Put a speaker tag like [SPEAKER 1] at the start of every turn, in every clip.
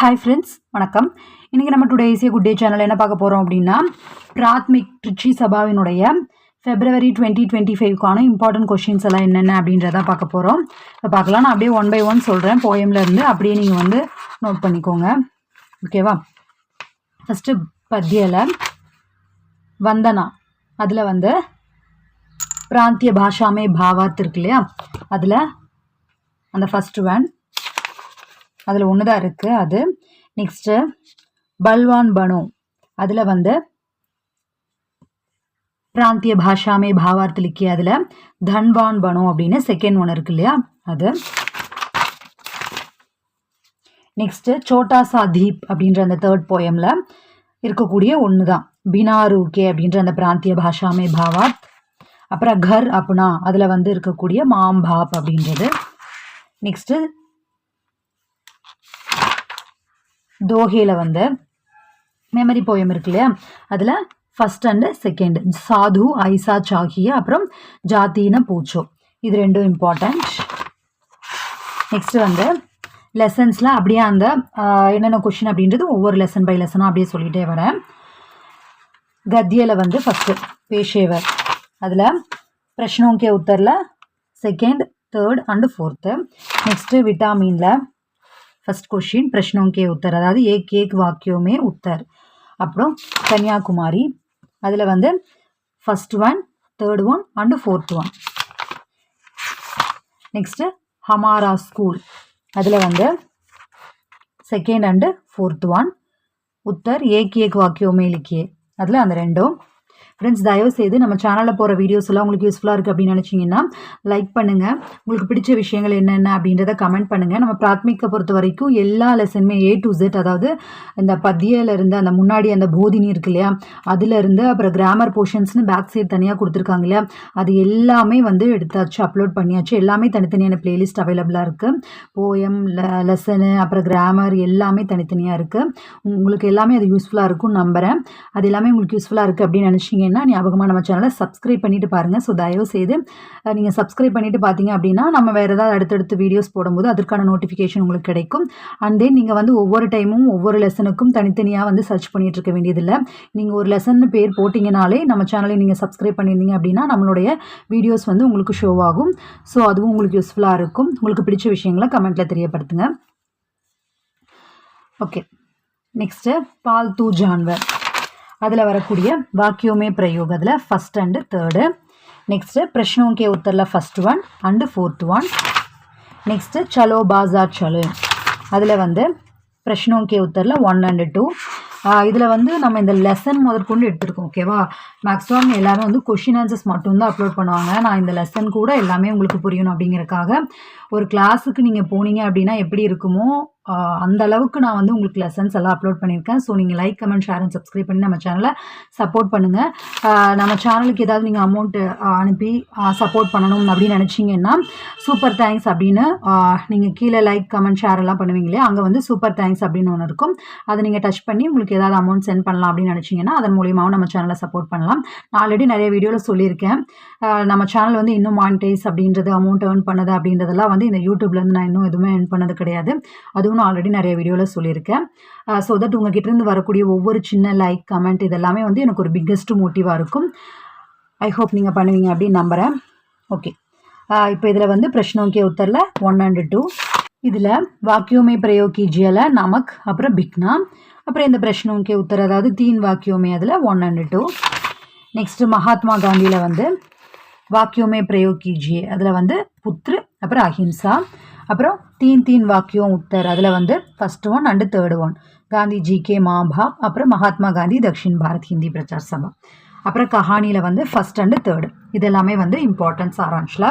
[SPEAKER 1] Hi friends வணக்கம். இன்றைக்கி நம்ம டுடே ஏசிய குட் டே சேனல் என்ன பார்க்க போகிறோம் அப்படின்னா பிராத்மிக் ட்ரிச்சி சபாவினுடைய ஃபெப்ரவரி டுவெண்ட்டி டுவெண்ட்டி ஃபைவ்க்கான இம்பார்ட்டன்ட் கொஷின்ஸ் எல்லாம் என்னென்ன அப்படின்றத பார்க்க போகிறோம் இப்போ பார்க்கலாம். நான் அப்படியே ஒன் பை ஒன் சொல்கிறேன் போயம்லேருந்து அப்படியே நீங்கள் வந்து நோட் பண்ணிக்கோங்க. ஓகேவா ஃபஸ்ட்டு பத்தியில் வந்தனா. அதில் வந்து பிராந்திய பாஷாமே பாவாத் இருக்கு இல்லையா? அதில் அந்த ஃபஸ்ட்டு ஒன் அதில் ஒன்று தான் இருக்குது அது நெக்ஸ்ட்டு பல்வான் பனோ. அதில் வந்து பிராந்திய பாஷாமே பாவார்த்து லிக்கி அதில் தன்வான் பனோ அப்படின்னு செகண்ட் ஒன்று இருக்கு இல்லையா? அது நெக்ஸ்ட்டு சோட்டா சா தீப் அப்படின்ற அந்த தேர்ட் போயமில் இருக்கக்கூடிய ஒன்று தான் பினாரூகே அப்படின்ற அந்த பிராந்திய பாஷாமே பாவாத் அப்புறம் கர் அப்னா அதில் வந்து இருக்கக்கூடிய மாம்பாப் அப்படின்றது. நெக்ஸ்ட்டு தோஹேல வந்து மெமரி போயம் இருக்கு இல்லையா? அதில் ஃபஸ்ட் அண்டு செகண்ட் சாது ஐசா சாகிய அப்புறம் ஜாத்தின பூச்சோ. இது ரெண்டும் இம்பார்ட்டண்ட் நெக்ஸ்ட்டு வந்து லெசன்ஸில் அப்படியே அந்த என்னென்ன கொஷின் அப்படின்றது ஒவ்வொரு லெசன் பை லெசனாக அப்படியே சொல்லிகிட்டே வரேன். கத்தியில் வந்து ஃபஸ்ட்டு பேஷேவர். அதில் பிரஷ்னோங்கிய உத்தரில் second third and fourth next விட்டாமினில் first question பிரஷ்னோங்கே உத்தர். அதாவது ஏக் ஏக் வாக்கியமே உத்தர். அப்புறம் கன்னியாகுமரி. அதில் வந்து first one third one and fourth one next Hamara school அதில் வந்து செகண்ட் அண்டு ஃபோர்த் ஒன் உத்தர் ஏக் ஏக் வாக்கியோமே லிக்கியே அதில் அந்த ரெண்டும். ஃப்ரெண்ட்ஸ் தயவு செய்து நம்ம சேனலில் போகிற வீடியோஸ் எல்லாம் உங்களுக்கு யூஸ்ஃபுல்லாக இருக்குது அப்படின்னு நினச்சிங்கன்னா லைக் பண்ணுங்கள் உங்களுக்கு பிடிச்ச விஷயங்கள் என்னென்ன அப்படின்றத கமெண்ட் பண்ணுங்கள் நம்ம பிராத்மிக்கை பொறுத்த வரைக்கும் எல்லா லெசனுமே ஏ டு ஜெட் அதாவது இந்த பத்தியிலேருந்து அந்த முன்னாடி அந்த போதினி இருக்கு இல்லையா? அதுலேருந்து அப்புறம் கிராமர் போர்ஷன்ஸ்னு பேக் சைட் தனியாக கொடுத்துருக்காங்க இல்லையா? அது எல்லாமே வந்து எடுத்தாச்சு அப்லோட் பண்ணியாச்சு. எல்லாமே தனித்தனியான பிளேலிஸ்ட் அவைலபிளாக இருக்குது போயம் லெசனு அப்புறம் கிராமர் எல்லாமே தனித்தனியாக இருக்குது உங்களுக்கு எல்லாமே அது யூஸ்ஃபுல்லாக இருக்கும்னு நம்புகிறேன் அது எல்லாமே உங்களுக்கு யூஸ்ஃபுல்லாக இருக்குது அப்படின்னு நினச்சிங்க என்ன ஞாபகமாக நம்ம சேனலை சப்ஸ்கிரைப் பண்ணிவிட்டு பாருங்கள் ஸோ தயவு செய்து நீங்கள் சப்ஸ்கிரைப் பண்ணிவிட்டு பார்த்தீங்க அப்படின்னா நம்ம வேறு ஏதாவது அடுத்தடுத்து வீடியோஸ் போடும்போது அதற்கான நோட்டிஃபிகேஷன் உங்களுக்கு கிடைக்கும். அண்ட் தென் நீங்கள் வந்து ஒவ்வொரு டைமும் ஒவ்வொரு லெசனுக்கும் தனித்தனியாக வந்து சர்ச் பண்ணிகிட்டு இருக்க வேண்டியதில்லை. நீங்கள் ஒரு லெசன் பேர் போட்டிங்கனாலே நம்ம சேனலை நீங்கள் சப்ஸ்கிரைப் பண்ணியிருந்தீங்க அப்படின்னா நம்மளுடைய வீடியோஸ் வந்து உங்களுக்கு ஷோ ஆகும். ஸோ அதுவும் உங்களுக்கு யூஸ்ஃபுல்லாக இருக்கும். உங்களுக்கு பிடிச்ச விஷயங்களை கமெண்ட்டில் தெரியப்படுத்துங்க. ஓகே நெக்ஸ்ட்டு பால்தூ ஜான்வர் அதில் வரக்கூடிய வாக்கியோமே பிரயோக் அதில் ஃபஸ்ட் அண்டு தேர்டு நெக்ஸ்ட்டு பிரஷ்னோங்கே உத்தரில் first one and fourth one next சலோ பாசா சலோ. அதில் வந்து பிரஷ்னோங்கே உத்தரில் ஒன் அண்டு டூ இதில் வந்து நம்ம இந்த லெசன் முதற்கொண்டு எடுத்துருக்கோம் ஓகேவா மேக்ஸிமம் எல்லாரும் வந்து கொஷின் ஆன்சர்ஸ் மட்டும்தான் அப்லோட் பண்ணுவாங்க. நான் இந்த லெசன் கூட எல்லாமே உங்களுக்கு புரியணும் அப்படிங்கிறக்காக ஒரு கிளாஸுக்கு நீங்கள் போனீங்க அப்படின்னா எப்படி இருக்குமோ அந்த அளவுக்கு நான் வந்து உங்களுக்கு லெசன்ஸ் எல்லாம் அப்லோட் பண்ணியிருக்கேன். ஸோ நீங்கள் like comment share and subscribe பண்ணி நம்ம சேனலை சப்போர்ட் பண்ணுங்கள் நம்ம சேனலுக்கு ஏதாவது நீங்கள் அமௌண்ட்டு அனுப்பி சப்போர்ட் பண்ணணும் அப்படின்னு நினச்சிங்கன்னா சூப்பர் தேங்க்ஸ் அப்படின்னு நீங்கள் கீழே லைக் கமெண்ட் ஷேர் எல்லாம் பண்ணுவீங்களே அங்கே வந்து சூப்பர் தேங்க்ஸ் அப்படின்னு ஒன்று இருக்கும். அதை நீங்கள் டச் பண்ணி உங்களுக்கு ஏதாவது அமௌண்ட் சென்ட் பண்ணலாம் அப்படின்னு நினச்சிங்கன்னா அதன் மூலியமாகவும் நம்ம சேனலை சப்போர்ட் பண்ணலாம். நான் ஆல்ரெடி நிறைய வீடியோவில் சொல்லியிருக்கேன். நம்ம சேனல் வந்து இன்னும் மானிட்டைஸ் அப்படின்றது அமௌண்ட் ஏர்ன் பண்ணது அப்படின்றதெல்லாம் வந்து இந்த யூடியூப்லேருந்து நான் இன்னும் எதுவுமே ஏர்ன் பண்ணது கிடையாது. அதுவும் நான் ஆல்ரெடி நிறைய வீடியோவில் சொல்லியிருக்கேன். ஸோ தட் உங்ககிட்டேருந்து வரக்கூடிய ஒவ்வொரு சின்ன லைக் கமெண்ட் இதெல்லாமே வந்து எனக்கு ஒரு பிக்கஸ்ட் மோட்டிவாக இருக்கும். ஐ ஹோப் நீங்கள் பண்ணுவீங்க அப்படின்னு நம்புகிறேன் ஓகே இப்போ இதில் வந்து பிரஷ்னோக்கிய உத்தரில் ஒன் அண்ட் டூ இதில் வாக்கியோமே பிரயோ கீஜியில் நமக் அப்புறம் பிக்னா. அப்புறம் இந்த பிரஷ்னோக்கிய உத்தர் அதாவது தீன் வாக்கியோமே அதில் one and two next Mahatma காந்தியில் வந்து வாக்கியமே பிரயோக் கீஜியே அதில் வந்து புத்ரு அப்புறம் அஹிம்சா அப்புறம் தீன் தீன் வாக்கியம் உத்தர். அதில் வந்து first one and third one Gandhi ji K மாபா அப்புறம் மகாத்மா காந்தி தக்ஷின் பாரத் ஹிந்தி பிரச்சார் சபா. அப்புறம் கஹானியில் வந்து ஃபஸ்ட் அண்டு தேர்டு இதெல்லாமே வந்து இம்பார்ட்டன்ஸ் சாரான்ஷில்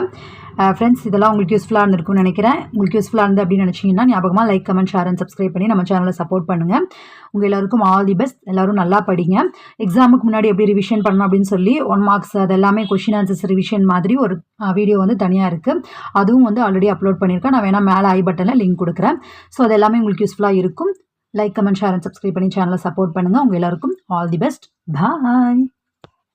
[SPEAKER 1] ஃப்ரெண்ட்ஸ் இதெல்லாம் உங்களுக்கு யூஸ்ஃபுல்லாக இருந்திருக்கும்னு நினைக்கிறேன். உங்களுக்கு யூஸ்ஃபுல்லாக இருந்து அப்படின்னு நினச்சிங்கன்னா ஞாபகமாக like comment share and subscribe பண்ணி நம்ம சேனலை சப்போர்ட் பண்ணுங்கள் உங்கள் எல்லாருக்கும் ஆல் தி பெஸ்ட் எல்லோரும் நல்லா படிங்க. எக்ஸாமுக்கு முன்னாடி எப்படி ரிவிஷன் பண்ணணும் அப்படின்னு சொல்லி ஒன் மார்க்ஸ் அது எல்லாமே கொஷின் ஆன்சர்ஸ் ரிவிஷன் மாதிரி ஒரு வீடியோ வந்து தனியாக இருக்குது அதுவும் வந்து ஆல்ரெடி அப்லோட் பண்ணியிருக்கேன். நான் வேணால் மேலே ஐ பட்டனில் லிங்க் கொடுக்குறேன். ஸோ அது எல்லாமே உங்களுக்கு யூஸ்ஃபுல்லாக இருக்கும். Like comment share and subscribe பண்ணி சேனலை சப்போர்ட் பண்ணுங்கள் உங்கள் எல்லாருக்கும் ஆல் தி பெஸ்ட் பாய்